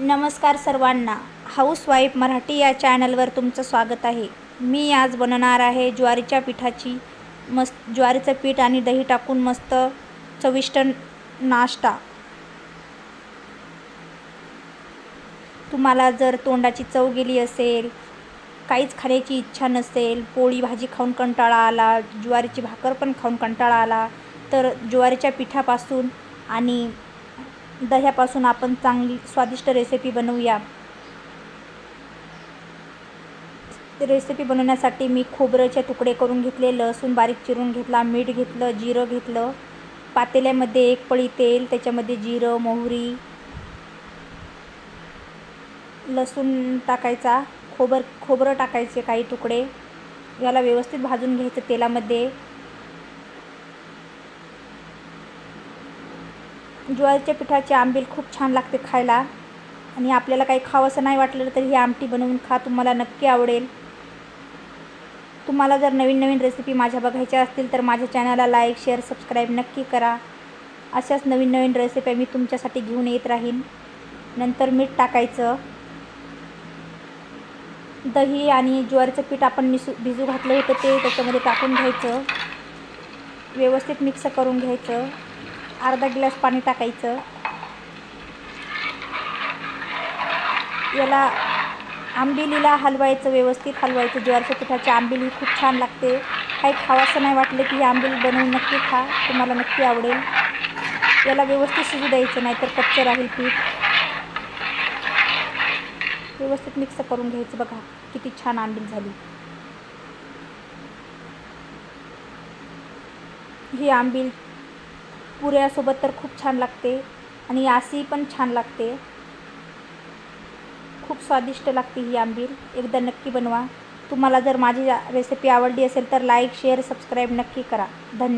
नमस्कार सर्वांना. हाऊसवाईफ मराठी या चॅनलवर तुमचं स्वागत आहे. मी आज बनवणार आहे ज्वारीच्या पिठाची मस्त ज्वारीचं पीठ आणि दही टाकून मस्त चविष्ट नाश्ता. तुम्हाला जर तोंडाची चव गेली असेल काहीच खाण्याची इच्छा नसेल पोळी भाजी खाऊन कंटाळा आला ज्वारीची भाकर पण खाऊन कंटाळा आला तर ज्वारीच्या पिठापासून आणि दह्यापासून आपण चांगली स्वादिष्ट रेसिपी बनवूया. रेसिपी बनवण्यासाठी मी खोबऱ्याचे तुकडे करून घेतले लसूण बारीक चिरून घेतला मीठ घेतलं जिरं घेतलं. पातेल्यामध्ये एक पळी तेल त्याच्यामध्ये जिरं मोहरी लसूण टाकायचा खोबर खोबरं टाकायचे काही तुकडे. याला व्यवस्थित भाजून घ्यायचं तेलामध्ये. ज्वारीच्या पिठाची आंबील खूप छान लागते खायला. आणि आपल्याला काही खावंसं नाही वाटलं तरी ही आमटी बनवून खा तुम्हाला नक्की आवडेल. तुम्हाला जर नवीन नवीन रेसिपी माझ्या बघायच्या असतील तर माझ्या चॅनलला लाईक शेअर सबस्क्राईब नक्की करा. अशाच नवीन नवीन रेसिपी मी तुमच्यासाठी घेऊन येत राहीन. नंतर मीठ टाकायचं. दही आणि ज्वारीचं पीठ आपण मिसू भिजू घातलं होतं ते त्याच्यामध्ये टाकून घ्यायचं. व्यवस्थित मिक्स करून घ्यायचं. अर्धा गिलास पाणी टाकायचं. याला आंबिलीला हलवायचं व्यवस्थित हलवायचं. ज्वारीच्या पिठाची आंबिली खूप छान लागते. काही खावासं नाही वाटलं की ही बनवून नक्की खा. तुम्हाला नक्की आवडेल. याला व्यवस्थित शिजू द्यायचं नाही तर कच्चं राहील पीठ. व्यवस्थित मिक्स करून घ्यायचं. बघा किती छान आंबील झाली. ही आंबील पुऱ्यासोबत तर खूप छान लागते आणि आसी पण छान लागते. खूप स्वादिष्ट लागते ही आंबील. एकदा नक्की बनवा. तुम्हाला जर माझी रेसिपी आवडली असेल तर लाईक शेअर सबस्क्राईब नक्की करा. धन्यवाद.